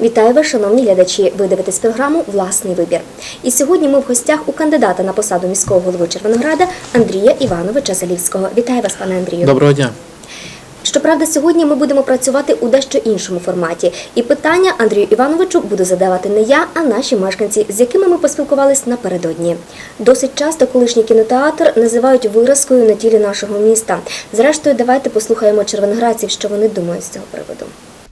Вітаю вас, шановні глядачі. Ви дивитесь програму Власний вибір. І сьогодні ми в гостях у кандидата на посаду міського голови Червонограда Андрія Івановича Залівського. Вітаю вас, пане Андрію. Доброго дня. Щоправда, сьогодні ми будемо працювати у дещо іншому форматі. І питання Андрію Івановичу буду задавати не я, а наші мешканці, з якими ми поспілкувались напередодні. Досить часто колишній кінотеатр називають виразкою на тілі нашого міста. Зрештою, давайте послухаємо червоноградців, що вони думають з цього приводу.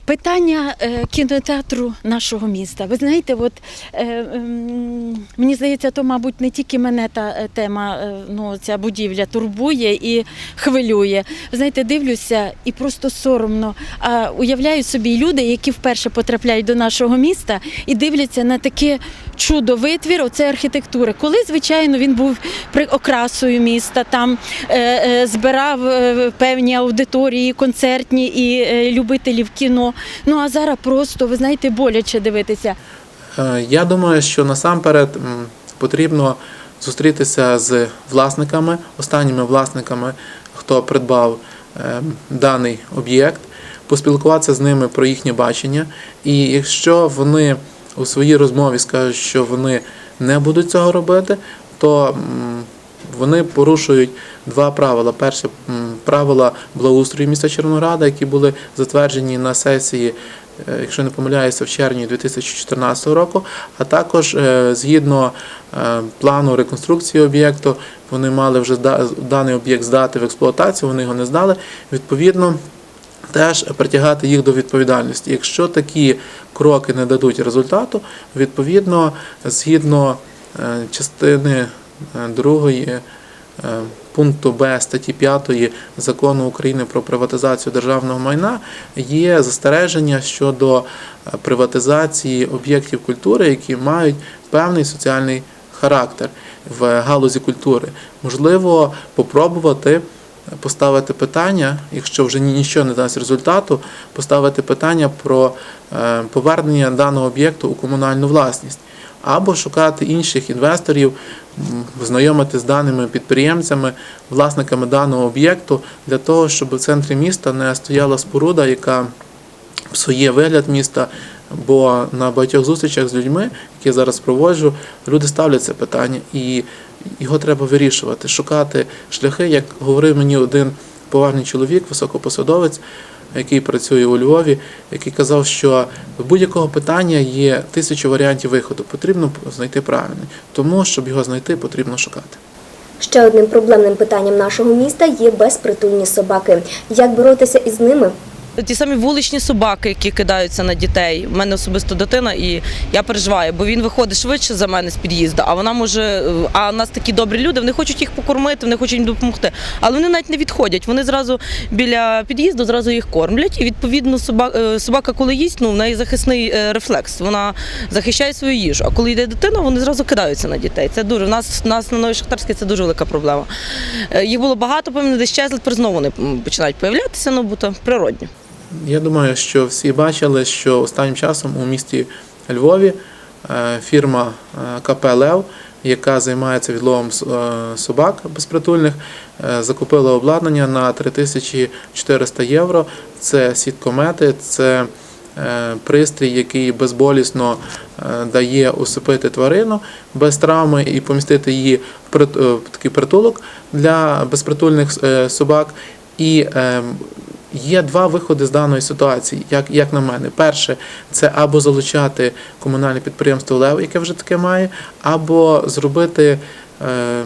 Питання е, кінотеатру нашого міста. Ви знаєте, от е, ем, мені здається, то, мабуть, не тільки мене та е, тема, ну ця будівля турбує і хвилює. Ви знаєте, дивлюся і просто соромно. А уявляю собі люди, які вперше потрапляють до нашого міста і дивляться на таке чудо витвір, оце архітектури. Коли, звичайно, він був окрасою міста, там е, е, збирав е, певні аудиторії, концертні і любителів кіно. Ну а зараз просто, ви знаєте, боляче дивитися. Я думаю, що насамперед потрібно зустрітися з власниками, останніми власниками, хто придбав даний об'єкт, поспілкуватися з ними про їхнє бачення. І якщо вони у своїй розмові скажуть, що вони не будуть цього робити, то вони порушують два правила. Перше правила благоустрою міста Червонограда, які були затверджені на сесії, е, якщо не помиляюся, в червні 2014 року. А також е, згідно е, плану реконструкції об'єкту, вони мали вже даний об'єкт здати в експлуатацію, вони його не здали. Відповідно. Теж притягати їх до відповідальності. Якщо такі кроки не дадуть результату, відповідно, згідно е, частини 2 пункту Б статті 5 закону України про приватизацію державного майна є застереження щодо е, приватизації об'єктів культури, які мають певний соціальний характер в галузі культури. Можливо, попробувати поставити питання, якщо вже нічого не дасть результату, поставити питання про е, повернення даного об'єкту у комунальну власність, або шукати інших інвесторів, знайомити з даними підприємцями, власниками даного об'єкту, для того, щоб в центрі міста не стояла споруда, яка псує вигляд міста. Бо на багатьох зустрічах з людьми, які я зараз проводжу, люди ставлять це питання, і його треба вирішувати, шукати шляхи, як говорив мені один поважний чоловік, високопосадовець, який працює у Львові, який казав, що в будь-якого питання є тисячу варіантів виходу. Потрібно знайти правильний. Тому, щоб його знайти, потрібно шукати. Ще одним проблемним питанням нашого міста є безпритульні собаки. Як боротися із ними? Ті самі вуличні собаки, які кидаються на дітей. У мене особисто дитина, і я переживаю, бо він виходить швидше за мене з під'їзду, а вона може. А в нас такі добрі люди, вони хочуть їх покормити, вони хочуть їм допомогти. Але вони навіть не відходять. Вони зразу біля під'їзду зразу їх кормлять. І відповідно собака, собака коли їсть, ну в неї захисний е, рефлекс. Вона захищає свою їжу. А коли йде дитина, вони зразу кидаються на дітей. Це дуже. У нас, у нас на Новій Шахтарській це дуже велика проблема. Е, Їх було багато, певно, десь щезли, тепер знову вони починають появлятися, ну бо то природньо. Я думаю, що всі бачили, що останнім часом у місті Львові е, фірма е, КП Лев, яка займається відловом е, собак безпритульних, закупила обладнання на 3400 євро. Це сіткомети, це пристрій, який безболісно дає усипити тварину без травми і помістити її в такий притулок для безпритульних собак. І Є два виходи з даної ситуації, як, як на мене. Перше, це або залучати комунальне підприємство Лев, яке вже таке має, або зробити е,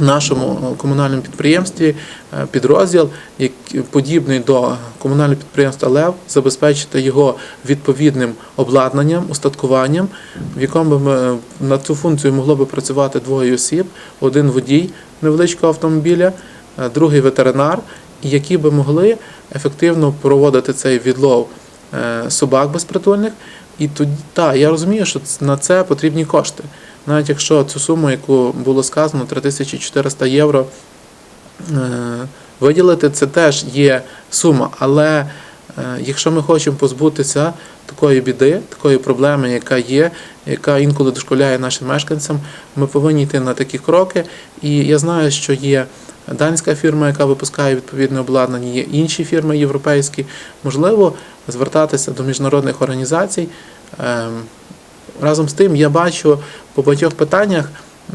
нашому комунальному підприємстві е, підрозділ, як, подібний до комунального підприємства Лев, забезпечити його відповідним обладнанням, устаткуванням, в якому ми, на цю функцію могло би працювати двоє осіб, один водій невеличкого автомобіля, е, другий ветеринар, які би могли ефективно проводити цей відлов е, собак безпритульних. І тоді, так, я розумію, що на це потрібні кошти. Навіть якщо цю суму, яку було сказано, 3400 євро, е, виділити, це теж є сума. Але Якщо ми хочемо позбутися такої біди, такої проблеми, яка є, яка інколи дошколяє нашим мешканцям, ми повинні йти на такі кроки. І я знаю, що є данська фірма, яка випускає відповідне обладнання, є інші фірми європейські. Можливо, звертатися до міжнародних організацій. Ем, Разом з тим, я бачу по багатьох питаннях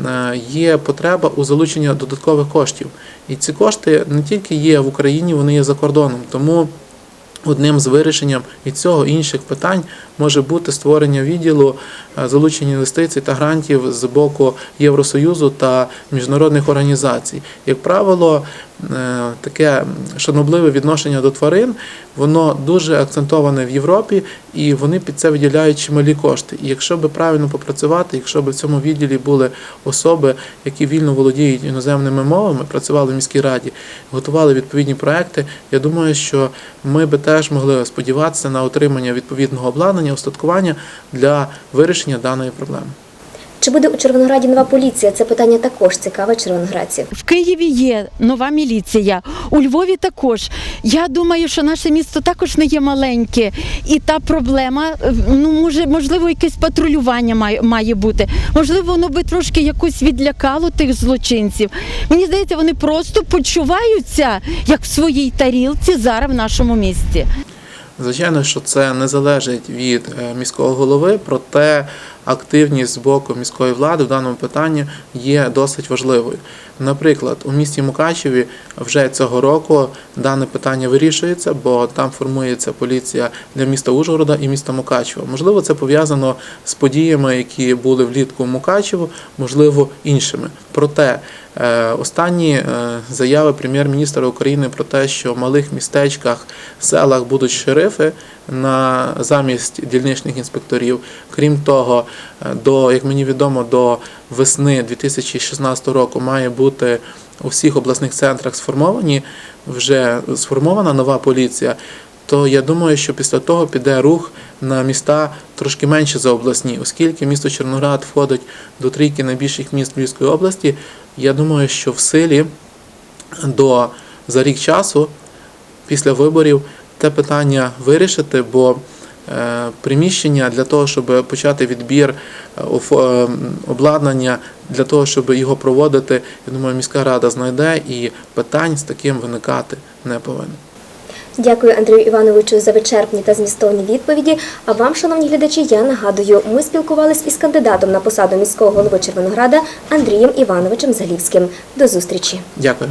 е, є потреба у залученні додаткових коштів. І ці кошти не тільки є в Україні, вони є за кордоном. Тому одним з вирішенням і цього інших питань може бути створення відділу залучення інвестицій та грантів з боку Євросоюзу та міжнародних організацій. Як правило, е, таке шанобливе відношення до тварин, воно дуже акцентоване в Європі, і вони під це виділяють чималі кошти. І якщо би правильно попрацювати, якщо б в цьому відділі були особи, які вільно володіють іноземними мовами, працювали в міській раді, готували відповідні проекти, я думаю, що ми би теж могли сподіватися на отримання відповідного обладнання, устаткування для вирішення даної проблеми. Чи буде у Червонограді нова поліція? Це питання також цікаве червоноградців. В Києві є нова міліція, у Львові також. Я думаю, що наше місто також не є маленьке, і та проблема, е, ну може, можливо, якесь патрулювання має, має бути. Можливо, воно би трошки якось відлякало тих злочинців. Мені здається, вони просто почуваються як в своїй тарілці зараз в нашому місті. Звичайно, що це не залежить від е, міського голови, проте активність з боку міської влади в даному питанні є досить важливою. Наприклад, у місті Мукачеві вже цього року дане питання вирішується, бо там формується поліція для міста Ужгорода і міста Мукачева. Можливо, це пов'язано з подіями, які були влітку в Мукачево, можливо, іншими. Проте останні е, заяви прем'єр-міністра України про те, що в малих містечках, селах будуть шерифи на замість дільничних інспекторів. Крім того, е, до як мені відомо, до весни 2016 року має бути у всіх обласних центрах сформовані вже сформована нова поліція. То я думаю, що після того піде рух на міста трошки менше за обласні, оскільки місто Чорноград входить до трійки найбільших міст Львівської області. Я думаю, що в силі до за рік часу після виборів те питання вирішити, бо е, приміщення для того, щоб почати відбір е, е, обладнання, для того, щоб його проводити, я думаю, міська рада знайде і питань з таким виникати не повинно. Дякую Андрію Івановичу за вичерпні та змістовні відповіді. А вам, шановні глядачі, я нагадую, ми спілкувались із кандидатом на посаду міського голови Червонограда Андрієм Івановичем Залівським. До зустрічі. Дякую.